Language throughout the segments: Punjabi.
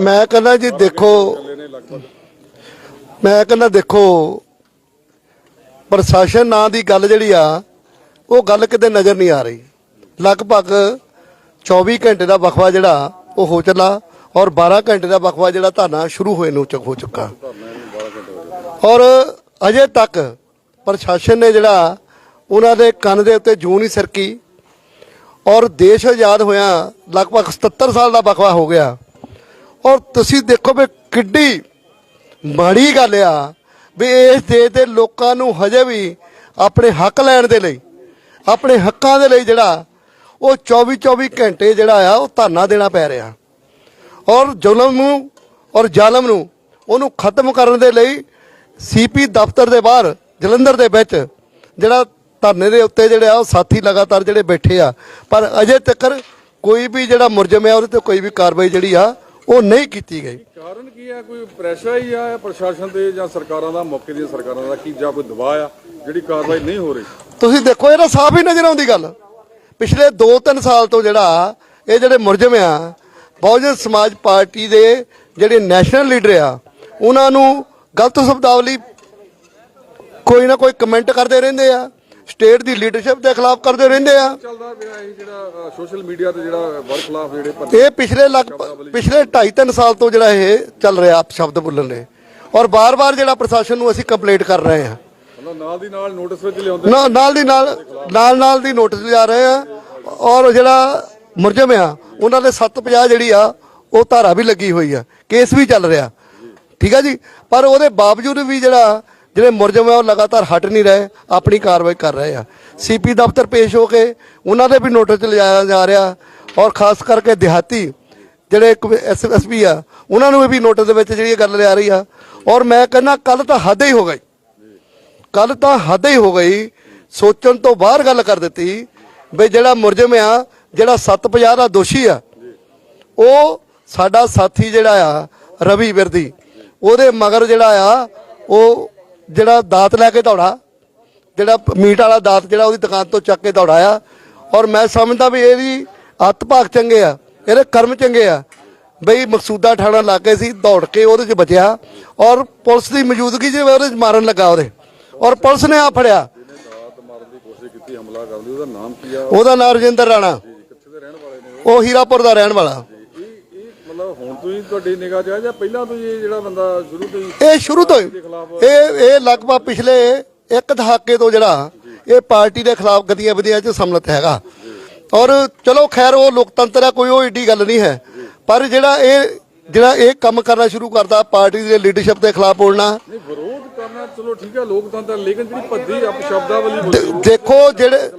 ਮੈਂ ਕਹਿੰਦਾ ਜੀ ਦੇਖੋ, ਮੈਂ ਕਹਿੰਦਾ ਦੇਖੋ, ਪ੍ਰਸ਼ਾਸਨ ਨਾਂ ਦੀ ਗੱਲ ਜਿਹੜੀ ਆ, ਉਹ ਗੱਲ ਕਿਤੇ ਨਜ਼ਰ ਨਹੀਂ ਆ ਰਹੀ। ਲਗਭਗ 24 ਘੰਟੇ ਦਾ ਵਕਫਾ ਜਿਹੜਾ, ਉਹ ਹੋ ਚੱਲਾ ਔਰ 12 ਘੰਟੇ ਦਾ ਵਕਫਾ ਜਿਹੜਾ ਧਰਨਾ ਸ਼ੁਰੂ ਹੋਏ ਨੂੰ ਹੋ ਚੁੱਕਾ। ਔਰ ਅਜੇ ਤੱਕ ਪ੍ਰਸ਼ਾਸਨ ਨੇ ਜਿਹੜਾ, ਉਹਨਾਂ ਦੇ ਕੰਨ ਦੇ ਉੱਤੇ ਜੂੰ ਨਹੀਂ ਸਰਕੀ। ਔਰ ਦੇਸ਼ ਆਜ਼ਾਦ ਹੋਇਆ ਲਗਭਗ 77 ਸਾਲ ਦਾ ਵਕਫਾ ਹੋ ਗਿਆ। ਔਰ ਤੁਸੀਂ ਦੇਖੋ ਵੀ ਕਿੱਡੀ ਮਾੜੀ ਗੱਲ ਆ ਵੀ ਇਸ ਦੇਸ਼ ਦੇ ਲੋਕਾਂ ਨੂੰ ਹਜੇ ਵੀ ਆਪਣੇ ਹੱਕ ਲੈਣ ਦੇ ਲਈ, ਆਪਣੇ ਹੱਕਾਂ ਦੇ ਲਈ ਜਿਹੜਾ ਉਹ 24 24 ਘੰਟੇ ਜਿਹੜਾ ਆ ਉਹ ਧਰਨਾ ਦੇਣਾ ਪੈ ਰਿਹਾ। ਔਰ ਜ਼ੁਲਮ ਨੂੰ ਔਰ ਜ਼ਾਲਮ ਨੂੰ ਉਹਨੂੰ ਖਤਮ ਕਰਨ ਦੇ ਲਈ ਸੀਪੀ ਦਫ਼ਤਰ ਦੇ ਬਾਹਰ, ਜਲੰਧਰ ਦੇ ਵਿੱਚ ਜਿਹੜਾ ਧਰਨੇ ਦੇ ਉੱਤੇ ਜਿਹੜੇ ਆ ਉਹ ਸਾਥੀ ਲਗਾਤਾਰ ਜਿਹੜੇ ਬੈਠੇ ਆ। ਪਰ ਅਜੇ ਤੱਕ ਕੋਈ ਵੀ ਜਿਹੜਾ ਮੁਰਜਮ ਹੈ ਉਹਦੇ ਤੇ ਕੋਈ ਵੀ ਕਾਰਵਾਈ ਜਿਹੜੀ ਆ ਉਹ ਨਹੀਂ ਕੀਤੀ ਗਈ। ਕਾਰਨ ਕੀ ਹੈ ਕੋਈ ਪ੍ਰੈਸ਼ਰ ਹੀ ਆ ਪ੍ਰਸ਼ਾਸਨ ਤੇ ਜਾਂ ਸਰਕਾਰਾਂ ਦਾ ਮੌਕੇ ਦੀਆਂ ਸਰਕਾਰਾਂ ਦਾ ਕੀ ਜਾਂ ਕੋਈ ਦਬਾਅ ਆ? ਜਿਹੜੀ ਕਾਰਵਾਈ ਨਹੀਂ ਹੋ ਰਹੀ। ਤੁਸੀਂ ਦੇਖੋ ਇਹਦਾ ਸਾਫ਼ ਹੀ ਨਜ਼ਰ ਆਉਂਦੀ ਗੱਲ। ਪਿਛਲੇ 2-3 ਸਾਲ ਤੋਂ ਜਿਹੜਾ ਇਹ ਜਿਹੜੇ ਮੁਰਜਮ ਆ ਬਹੁਜਨ ਸਮਾਜ ਪਾਰਟੀ ਦੇ ਜਿਹੜੇ ਨੈਸ਼ਨਲ ਲੀਡਰ ਆ ਉਹਨਾਂ ਨੂੰ ਗਲਤ ਸ਼ਬਦਾਵਲੀ ਕੋਈ ਨਾ ਕੋਈ ਕਮੈਂਟ ਕਰਦੇ ਰਹਿੰਦੇ ਆ। ਸਟੇਟ ਦੀ ਲੀਡਰਸ਼ਿਪ ਦੇ ਖਿਲਾਫ ਕਰਦੇ ਰਹਿੰਦੇ ਆ। ਚੱਲਦਾ ਪਿਆ ਇਹ ਜਿਹੜਾ ਸੋਸ਼ਲ ਮੀਡੀਆ ਤੇ ਜਿਹੜਾ ਵਰਖਲਾਫ ਜਿਹੜੇ ਭੱਜ- ਇਹ ਪਿਛਲੇ ਲਗਭਗ ਪਿਛਲੇ 2.5-3 ਸਾਲ ਤੋਂ ਜਿਹੜਾ ਇਹ ਚੱਲ ਰਿਹਾ ਸ਼ਬਦ ਬੋਲਣ ਦੇ। ਔਰ ਬਾਰ-ਬਾਰ ਜਿਹੜਾ ਪ੍ਰਸ਼ਾਸਨ ਨੂੰ ਅਸੀਂ ਕੰਪਲੇਂਟ ਕਰ ਰਹੇ ਮਤਲਬ ਨਾਲ ਦੀ ਨਾਲ ਨੋਟਿਸ ਵਿੱਚ ਲਿਆਉਂਦੇ ਨਾ- ਨਾਲ ਦੀ ਨਾਲ ਨਾਲ ਨਾਲ ਦੀ ਨੋਟਿਸ ਲਿਆ ਰਹੇ ਆ। ਔਰ ਜਿਹੜਾ ਮੁਰਜਮ ਆ ਉਹਨਾਂ ਦੇ 750 ਜਿਹੜੀ ਆ ਉਹ ਧਾਰਾ ਵੀ ਲੱਗੀ ਹੋਈ ਆ। ਕੇਸ ਵੀ ਚੱਲ ਰਿਹਾ। ਠੀਕ ਆ ਜੀ? ਪਰ ਉਹਦੇ ਬਾਵਜੂਦ ਵੀ ਜਿਹੜਾ ਜਿਹੜੇ ਮੁਰਜਮ ਆ, ਉਹ ਲਗਾਤਾਰ ਹਟ ਨਹੀਂ ਰਹੇ, ਆਪਣੀ ਕਾਰਵਾਈ ਕਰ ਰਹੇ ਆ। ਸੀਪੀ ਦਫ਼ਤਰ ਪੇਸ਼ ਹੋ ਕੇ ਉਹਨਾਂ ਦੇ ਵੀ ਨੋਟਿਸ ਲਿਆਇਆ ਜਾ ਰਿਹਾ ਔਰ ਖਾਸ ਕਰਕੇ ਦਿਹਾਤੀ ਜਿਹੜੇ ਐਸਐਸਪੀ ਆ, ਉਹਨਾਂ ਨੂੰ ਵੀ ਨੋਟਿਸ ਦੇ ਵਿੱਚ ਜਿਹੜੀ ਗੱਲ ਲਿਆ ਰਹੀ ਆ। ਔਰ ਮੈਂ ਕਹਿੰਦਾ ਕੱਲ ਤਾਂ ਹੱਦ ਹੀ ਹੋ ਗਈ। ਕੱਲ ਤਾਂ ਹੱਦ ਹੀ ਹੋ ਗਈ। ਸੋਚਣ ਤੋਂ ਬਾਹਰ ਗੱਲ ਕਰ ਦਿੱਤੀ ਵੀ ਜਿਹੜਾ ਮੁਰਜਮ ਆ, ਜਿਹੜਾ 750 ਦਾ ਦੋਸ਼ੀ ਆ, ਉਹ ਸਾਡਾ ਸਾਥੀ ਜਿਹੜਾ ਆ, ਰਵੀ ਵਿਰਦੀ ਉਹਦੇ ਮਗਰ ਜਿਹੜਾ ਆ, ਉਹ ਜਿਹੜਾ ਦਾਤ ਲੈ ਕੇ ਦੌੜਾ ਜਿਹੜਾ ਮੀਟ ਵਾਲਾ ਦਾਤ ਜਿਹੜਾ ਉਹਦੀ ਦੁਕਾਨ ਤੋਂ ਚੱਕ ਕੇ ਦੌੜਾਇਆ। ਔਰ ਮੈਂ ਸਮਝਦਾ ਵੀ ਇਹਦੀ ਅੱਤ ਭਾਗ ਚੰਗੇ ਆ ਇਹਦੇ ਕਰਮ ਚੰਗੇ ਆ। ਬਈ ਮਕਸੂਦਾ ਠਾਣਾ ਲਾਗੇ ਸੀ ਦੌੜ ਕੇ ਉਹਦੇ 'ਚ ਬਚਿਆ। ਔਰ ਪੁਲਿਸ ਦੀ ਮੌਜੂਦਗੀ 'ਚ ਉਹਦੇ 'ਚ ਮਾਰਨ ਲੱਗਾ ਉਹਦੇ। ਔਰ ਪੁਲਿਸ ਨੇ ਆ ਫੜਿਆ। ਉਹਦਾ ਨਾਮ ਕੀ ਆ? ਉਹਦਾ ਨਾਂ ਰਜਿੰਦਰ ਰਾਣਾ। ਉਹ ਹੀਰਾਪੁਰ ਦਾ ਰਹਿਣ ਵਾਲਾ। ਮਤਲਬ ਹੁਣ ਤੋਂ ਹੀ ਤੁਹਾਡੀ ਨਿਗਾਹ 'ਚ ਆ ਜਾਂ ਪਹਿਲਾਂ ਤੋਂ ਹੀ ਇਹ ਜਿਹੜਾ ਬੰਦਾ ਸ਼ੁਰੂ ਤੋਂ ਹੀ ਇਹ ਸ਼ੁਰੂ ਤੋਂ ਹੀ। ਇਹ ਇਹ ਲਗਭਗ ਪਿਛਲੇ ਇੱਕ ਦਹਾਕੇ ਤੋਂ ਜਿਹੜਾ ਇਹ ਪਾਰਟੀ ਦੇ ਖਿਲਾਫ ਗਤੀਆਂ ਵਿਧੀਆਂ 'ਚ ਸਮਲਤ ਹੈਗਾ। ਔਰ ਚਲੋ ਖੈਰ ਉਹ ਲੋਕਤੰਤਰ ਆ ਕੋਈ ਉਹ ਏਡੀ ਗੱਲ ਨਹੀਂ ਹੈ। ਪਰ ਜਿਹੜਾ ਇਹ ਜਿਹੜਾ ਇਹ ਕੰਮ ਕਰਨਾ ਸ਼ੁਰੂ ਕਰਦਾ ਪਾਰਟੀ ਦੀ ਲੀਡਰਸ਼ਿਪ ਦੇ ਖਿਲਾਫ ਬੋਲਣਾ। ਨਹੀਂ ਵਿਰੋਧ ਕਰਨਾ ਚਲੋ ਠੀਕ ਹੈ ਲੋਕਤੰਤਰ ਲੇਕਿਨ ਜਿਹੜੀ ਭੱਦੀ ਅਪ ਸ਼ਬਦਾਵਲੀ ਬੋਲੀ ਦੇ- ਦੇਖੋ ਜਿਹੜੇ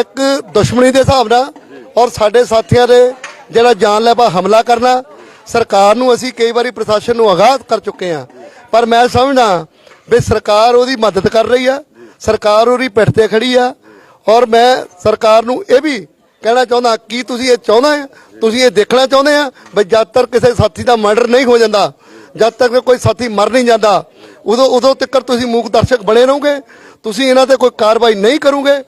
ਇੱਕ ਦੁਸ਼ਮਣੀ ਦੇ ਹਿਸਾਬ ਨਾਲ ਔਰ ਸਾਡੇ ਸਾਥੀਆਂ ਦੇ ਜਿਹੜਾ ਜਾਨਲੇਵਾ ਹਮਲਾ ਕਰਨਾ ਸਰਕਾਰ ਨੂੰ ਅਸੀਂ ਕਈ ਵਾਰੀ ਪ੍ਰਸ਼ਾਸਨ ਨੂੰ ਆਗਾਹ ਕਰ ਚੁੱਕੇ ਹਾਂ। ਪਰ ਮੈਂ ਸਮਝਦਾ ਵੀ ਸਰਕਾਰ ਉਹਦੀ ਮਦਦ ਕਰ ਰਹੀ ਆ, ਸਰਕਾਰ ਉਹਦੀ ਪਿੱਠ ਤੇ ਖੜੀ ਆ ਔਰ ਮੈਂ ਸਰਕਾਰ ਨੂੰ ਇਹ ਵੀ ਕਹਿਣਾ ਚਾਹੁੰਦਾ ਕੀ ਤੁਸੀਂ ਇਹ ਚਾਹੁੰਦਾ ਹੈ? ਤੁਸੀਂ ਇਹ ਦੇਖਣਾ ਚਾਹੁੰਦੇ ਆ ਵੀ ਜਦ ਤੱਕ ਕਿਸੇ ਸਾਥੀ ਦਾ ਮਰਡਰ ਨਹੀਂ ਹੋ ਜਾਂਦਾ, ਜਦ ਤੱਕ ਕੋਈ ਸਾਥੀ ਮਰ ਨਹੀਂ ਜਾਂਦਾ, ਉਦੋਂ ਉਦੋਂ ਤੱਕ ਤੁਸੀਂ ਮੂਕ ਦਰਸ਼ਕ ਬਣੇ ਰਹੋਗੇ, ਤੁਸੀਂ ਇਹਨਾਂ ਤੇ ਕੋਈ ਕਾਰਵਾਈ ਨਹੀਂ ਕਰੋਗੇ,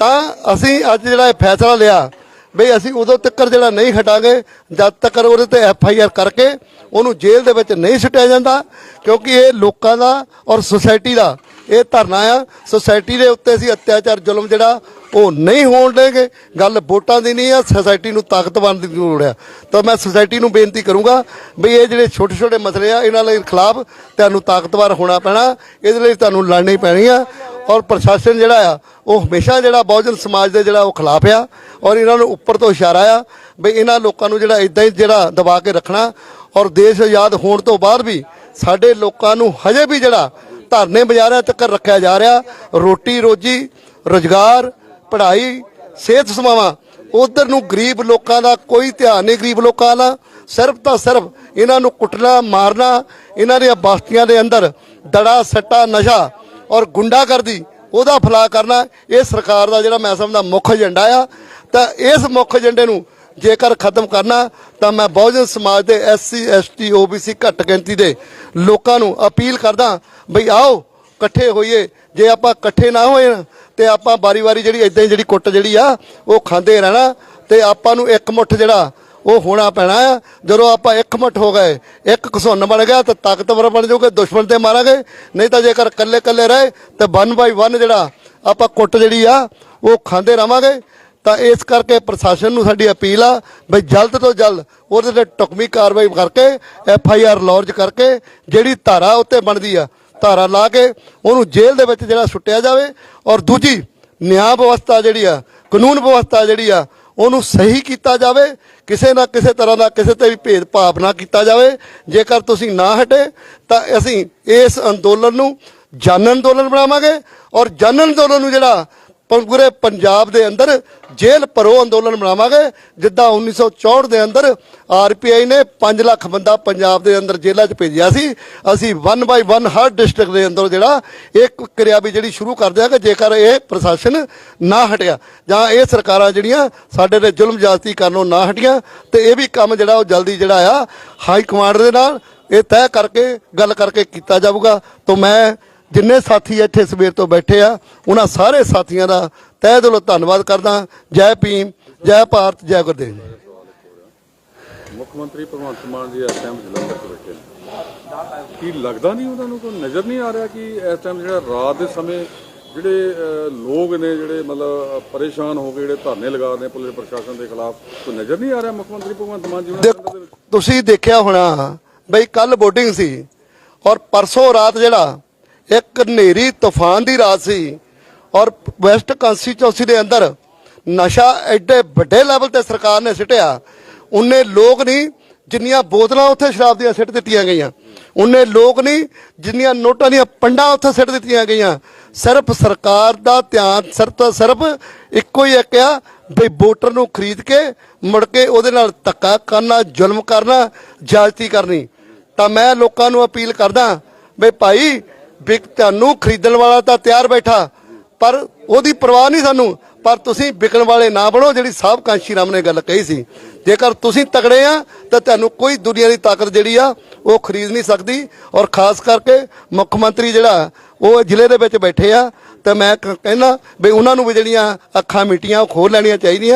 ਤਾਂ ਅਸੀਂ ਅੱਜ ਜਿਹੜਾ ਇਹ ਫੈਸਲਾ ਲਿਆ ਬਈ ਅਸੀਂ ਉਦੋਂ ਤੱਕ ਜਿਹੜਾ ਨਹੀਂ ਹਟਾਂਗੇ, ਜਦ ਤੱਕ ਉਹਦੇ ਤੇ ਐਫ ਆਈ ਆਰ ਕਰਕੇ ਉਹਨੂੰ ਜੇਲ੍ਹ ਦੇ ਵਿੱਚ ਨਹੀਂ ਸੁੱਟਿਆ ਜਾਂਦਾ, ਕਿਉਂਕਿ ਇਹ ਲੋਕਾਂ ਦਾ ਔਰ ਸੁਸਾਇਟੀ ਦਾ ਇਹ ਧਰਨਾ ਆ। ਸੁਸਾਇਟੀ ਦੇ ਉੱਤੇ ਅਸੀਂ ਅਤਿਆਚਾਰ ਜ਼ੁਲਮ ਜਿਹੜਾ, ਉਹ ਨਹੀਂ ਹੋਣ ਦੇਗੇ ਗੱਲ ਵੋਟਾਂ ਦੀ ਨਹੀਂ ਆ ਸੁਸਾਇਟੀ ਨੂੰ ਤਾਕਤਵਰ ਦੀ ਲੋੜ ਆ। ਤਾਂ ਮੈਂ ਸੁਸਾਇਟੀ ਨੂੰ ਬੇਨਤੀ ਕਰੂੰਗਾ ਵੀ ਇਹ ਜਿਹੜੇ ਛੋਟੇ ਛੋਟੇ ਮਸਲੇ ਆ, ਇਹਨਾਂ ਦੇ ਖਿਲਾਫ ਤੁਹਾਨੂੰ ਤਾਕਤਵਰ ਹੋਣਾ ਪੈਣਾ, ਇਹਦੇ ਲਈ ਤੁਹਾਨੂੰ ਲੜਨੀ ਪੈਣੀ ਆ। ਔਰ ਪ੍ਰਸ਼ਾਸਨ ਜਿਹੜਾ ਆ, ਉਹ ਹਮੇਸ਼ਾ ਜਿਹੜਾ ਬਹੁਜਨ ਸਮਾਜ ਦੇ ਜਿਹੜਾ ਉਹ ਖਿਲਾਫ ਆ ਔਰ ਇਹਨਾਂ ਨੂੰ ਉੱਪਰ ਤੋਂ ਇਸ਼ਾਰਾ ਆ ਵੀ ਇਹਨਾਂ ਲੋਕਾਂ ਨੂੰ ਜਿਹੜਾ ਇਦਾਂ ਹੀ ਜਿਹੜਾ ਦਬਾ ਕੇ ਰੱਖਣਾ ਔਰ ਦੇਸ਼ ਆਜ਼ਾਦ ਹੋਣ ਤੋਂ ਬਾਅਦ ਵੀ ਸਾਡੇ ਲੋਕਾਂ ਨੂੰ ਹਜੇ ਵੀ ਜਿਹੜਾ ਧਰਨੇ ਬਾਜ਼ਾਰਾਂ ਤੱਕ ਰੱਖਿਆ ਜਾ ਰਿਹਾ, ਰੋਟੀ ਰੋਜੀ, ਰੋਜ਼ਗਾਰ, ਪੜ੍ਹਾਈ, ਸਿਹਤ ਸੇਵਾਵਾਂ, ਉਧਰ ਨੂੰ ਗਰੀਬ ਲੋਕਾਂ ਦਾ ਕੋਈ ਧਿਆਨ ਨਹੀਂ ਗਰੀਬ ਲੋਕਾਂ ਦਾ, ਸਿਰਫ ਤਾਂ ਸਿਰਫ ਇਹਨਾਂ ਨੂੰ ਕੁੱਟਣਾ, ਮਾਰਨਾ, ਇਹਨਾਂ ਦੀਆਂ ਬਸਤੀਆਂ ਦੇ ਅੰਦਰ ਦੜਾ, ਸੱਟਾ, ਨਸ਼ਾ ਔਰ ਗੁੰਡਾਗਰਦੀ ਉਹਦਾ ਫਲਾ ਕਰਨਾ ਇਹ ਸਰਕਾਰ ਦਾ ਜਿਹੜਾ ਮੈਂ ਸਮਝਦਾ ਮੁੱਖ ਏਜੰਡਾ ਆ ਤਾਂ ਇਸ ਮੁੱਖ ਏਜੰਡੇ ਨੂੰ ਜੇਕਰ ਖਤਮ ਕਰਨਾ ਤਾਂ ਮੈਂ ਬਹੁਜਨ ਸਮਾਜ ਦੇ ਐਸਸੀ ਐਸਟੀ ਓਬੀਸੀ ਘੱਟ ਗਿਣਤੀ ਦੇ ਲੋਕਾਂ ਨੂੰ ਅਪੀਲ ਕਰਦਾ ਬਈ ਆਓ ਇਕੱਠੇ ਹੋਈਏ। ਜੇ ਆਪਾਂ ਇਕੱਠੇ ਨਾ ਹੋਏ ਨਾ, ਤੇ ਆਪਾਂ ਵਾਰੀ-ਵਾਰੀ ਜਿਹੜੀ ਇਦਾਂ ਹੀ ਜਿਹੜੀ ਕੁੱਟ ਜਿਹੜੀ ਆ ਉਹ ਖਾਂਦੇ ਰਹਿਣਾ ਤੇ ਆਪਾਂ ਨੂੰ ਇੱਕ ਮੁੱਠ ਜਿਹੜਾ ਉਹ ਹੋਣਾ ਪੈਣਾ ਆ। ਜਦੋਂ ਆਪਾਂ ਇਕਮਠ ਹੋ ਗਏ, ਇੱਕ ਘਸੁੰਨ ਬਣ ਗਿਆ ਤਾਂ ਤਾਕਤਵਰ ਬਣ ਜਾਓਗੇ, ਦੁਸ਼ਮਣ ਤੇ ਮਾਰਾਂਗੇ। ਨਹੀਂ ਤਾਂ ਜੇਕਰ ਇਕੱਲੇ ਇਕੱਲੇ ਰਹੇ, ਤਾਂ ਵਨ ਬਾਈ ਵਨ ਜਿਹੜਾ ਆਪਾਂ ਕੁੱਟ ਜਿਹੜੀ ਆ, ਉਹ ਖਾਂਦੇ ਰਵਾਂਗੇ। ਤਾਂ ਇਸ ਕਰਕੇ ਪ੍ਰਸ਼ਾਸਨ ਨੂੰ ਸਾਡੀ ਅਪੀਲ ਆ ਵੀ ਜਲਦ ਤੋਂ ਜਲਦ ਉਹਦੇ ਤੇ ਟੁਕਮੀ ਕਾਰਵਾਈ ਕਰਕੇ ਐਫ ਆਈ ਆਰ ਲੌਂਚ ਕਰਕੇ ਜਿਹੜੀ ਧਾਰਾ ਉੱਤੇ ਬਣਦੀ ਆ, ਧਾਰਾ ਲਾ ਕੇ ਉਹਨੂੰ ਜੇਲ੍ਹ ਦੇ ਵਿੱਚ ਜਿਹੜਾ ਸੁੱਟਿਆ ਜਾਵੇ। ਔਰ ਦੂਜੀ, ਨਿਆਂ ਵਿਵਸਥਾ ਜਿਹੜੀ ਆ, ਕਾਨੂੰਨ ਵਿਵਸਥਾ ਜਿਹੜੀ ਆ ਉਹਨੂੰ ਸਹੀ ਕੀਤਾ ਜਾਵੇ, ਕਿਸੇ ਨਾ ਕਿਸੇ ਤਰ੍ਹਾਂ ਦਾ ਕਿਸੇ ਤੇ ਵੀ ਭੇਦਭਾਵ ਨਾ ਕੀਤਾ ਜਾਵੇ। ਜੇਕਰ ਤੁਸੀਂ ਨਾ ਹਟੇ, ਤਾਂ ਅਸੀਂ ਇਸ ਅੰਦੋਲਨ ਨੂੰ ਜਨ ਅੰਦੋਲਨ ਬਣਾਵਾਂਗੇ ਔਰ ਜਨ ਅੰਦੋਲਨ ਨੂੰ ਜਿਹੜਾ ਪੂਰੇ ਪੰਜਾਬ ਦੇ ਅੰਦਰ ਜੇਲ੍ਹ ਭਰੋ ਅੰਦੋਲਨ ਬਣਾਵਾਂਗੇ, ਜਿੱਦਾਂ 1964 ਦੇ ਅੰਦਰ ਆਰਪੀਆਈ ਨੇ 5 ਲੱਖ ਬੰਦਾ ਪੰਜਾਬ ਦੇ ਅੰਦਰ ਜੇਲ੍ਹਾਂ 'ਚ ਭੇਜਿਆ ਸੀ। ਅਸੀਂ 1 ਬਾਈ 1 ਹਰ ਡਿਸਟ੍ਰਿਕਟ ਦੇ ਅੰਦਰ ਜਿਹੜਾ ਇੱਕ ਕਿਰਿਆ ਵੀ ਜਿਹੜੀ ਸ਼ੁਰੂ ਕਰ ਦਿਆਂਗੇ ਜੇਕਰ ਇਹ ਪ੍ਰਸ਼ਾਸਨ ਨਾ ਹਟਿਆ ਜਾਂ ਇਹ ਸਰਕਾਰਾਂ ਜਿਹੜੀਆਂ ਸਾਡੇ ਤੇ ਜ਼ੁਲਮ ਜ਼ਿਆਦਤੀ ਕਰਨੋਂ ਨਾ ਹਟੀਆਂ, ਤੇ ਇਹ ਵੀ ਕੰਮ ਜਿਹੜਾ ਉਹ ਜਲਦੀ ਜਿਹੜਾ ਆ, ਹਾਈ ਕਮਾਂਡ ਦੇ ਨਾਲ ਇਹ ਤੈਅ ਕਰਕੇ, ਗੱਲ ਕਰਕੇ ਕੀਤਾ ਜਾਊਗਾ। ਤੋਂ ਮੈਂ ਜਿੰਨੇ ਸਾਥੀ ਇੱਥੇ ਸਵੇਰ ਤੋਂ ਬੈਠੇ ਆ ਉਹਨਾਂ ਸਾਰੇ ਸਾਥੀਆਂ ਦਾ ਤਹਿ ਦਿਲੋਂ ਧੰਨਵਾਦ ਕਰਦਾ ਜੈ ਭੀਮ ਜੈ ਭਾਰਤ ਜੈ ਗੁਰਦੇਵ ਮੁੱਖ ਮੰਤਰੀ ਭਗਵੰਤ ਮਾਨ ਜੀ ਇਸ ਟਾਈਮ ਜਲੰਧਰ 'ਚ ਬੈਠੇ ਨੇ। ਕੀ ਲੱਗਦਾ ਨਹੀਂ ਉਹਨਾਂ ਨੂੰ ਕੋਈ ਨਜ਼ਰ ਨਹੀਂ ਆ ਰਿਹਾ ਕਿ ਇਸ ਟਾਈਮ ਜਿਹੜਾ ਰਾਤ ਦੇ ਸਮੇਂ ਜਿਹੜੇ ਲੋਕ ਨੇ ਜਿਹੜੇ ਮਤਲਬ ਪਰੇਸ਼ਾਨ ਹੋ ਕੇ ਜਿਹੜੇ ਧਰਨੇ ਲਗਾ ਰਹੇ ਨੇ ਪੁਲਿਸ ਪ੍ਰਸ਼ਾਸਨ ਦੇ ਖਿਲਾਫ ਕੋਈ ਨਜ਼ਰ ਨਹੀਂ ਆ ਰਿਹਾ ਮੁੱਖ ਮੰਤਰੀ ਭਗਵੰਤ ਮਾਨ ਜੀ ਉਹਨਾਂ ਤੁਸੀਂ ਦੇਖਿਆ ਹੋਣਾ ਬਈ ਕੱਲ VOTING ਸੀ ਔਰ ਪਰਸੋਂ ਰਾਤ ਜਿਹੜਾ ਇੱਕ ਹਨੇਰੀ ਤੂਫਾਨ ਦੀ ਰਾਤ ਸੀ ਔਰ ਵੈਸਟ ਕੰਸਟੀਚੁਐਂਸੀ ਦੇ ਅੰਦਰ ਨਸ਼ਾ ਐਡੇ ਵੱਡੇ ਲੈਵਲ ਤੇ ਸਰਕਾਰ ਨੇ ਸਿੱਟਿਆ। ਉਹਨੇ ਲੋਕ ਨਹੀਂ ਜਿੰਨੀਆਂ ਬੋਤਲਾਂ ਉੱਥੇ ਸ਼ਰਾਬ ਦੀਆਂ ਸਿੱਟ ਦਿੱਤੀਆਂ ਗਈਆਂ। ਉਹਨੇ ਲੋਕ ਨਹੀਂ ਜਿੰਨੀਆਂ ਨੋਟਾਂ ਦੀਆਂ ਪੰਡਾਂ ਉੱਥੇ ਸਿੱਟ ਦਿੱਤੀਆਂ ਗਈਆਂ। ਸਿਰਫ ਸਰਕਾਰ ਦਾ ਧਿਆਨ ਸਿਰਫ ਤੋਂ ਸਿਰਫ ਇੱਕੋ ਹੀ ਇੱਕ ਆ ਵੀ ਵੋਟਰ ਨੂੰ ਖਰੀਦ ਕੇ ਮੁੜ ਕੇ ਉਹਦੇ ਨਾਲ ਧੱਕਾ ਕਰਨਾ, ਜ਼ੁਲਮ ਕਰਨਾ ਜਾਲਤੀ ਕਰਨੀ। ਤਾਂ ਮੈਂ ਲੋਕਾਂ ਨੂੰ ਅਪੀਲ ਕਰਦਾ ਵੀ ਭਾਈ ਵਿਕ ਤੁਹਾਨੂੰ ਖਰੀਦਣ ਵਾਲਾ ਤਾਂ ਤਿਆਰ ਬੈਠਾ, ਪਰ ਉਹਦੀ ਪਰਵਾਹ ਨਹੀਂ ਸਾਨੂੰ। ਪਰ ਤੁਸੀਂ ਵਿਕਣ ਵਾਲੇ ਨਾ ਬਣੋ, ਜਿਹੜੀ ਸਾਹਿਬ ਕਾਂਸ਼ੀ ਰਾਮ ਨੇ ਗੱਲ ਕਹੀ ਸੀ। ਜੇਕਰ ਤੁਸੀਂ ਤਕੜੇ ਆ, ਤਾਂ ਤੁਹਾਨੂੰ ਕੋਈ ਦੁਨੀਆ ਦੀ ਤਾਕਤ ਜਿਹੜੀ ਆ, ਉਹ ਖਰੀਦ ਨਹੀਂ ਸਕਦੀ। ਔਰ ਖਾਸ ਕਰਕੇ ਮੁੱਖ ਮੰਤਰੀ ਜਿਹੜਾ, ਉਹ ਜ਼ਿਲ੍ਹੇ ਦੇ ਵਿੱਚ ਬੈਠੇ ਆ। ਤਾਂ ਮੈਂ ਕ- ਕਹਿੰਦਾ ਵੀ ਉਹਨਾਂ ਨੂੰ ਵੀ ਜਿਹੜੀਆਂ ਅੱਖਾਂ ਮਿਟੀਆਂ, ਉਹ ਖੋਲ ਲੈਣੀਆਂ ਚਾਹੀਦੀਆਂ।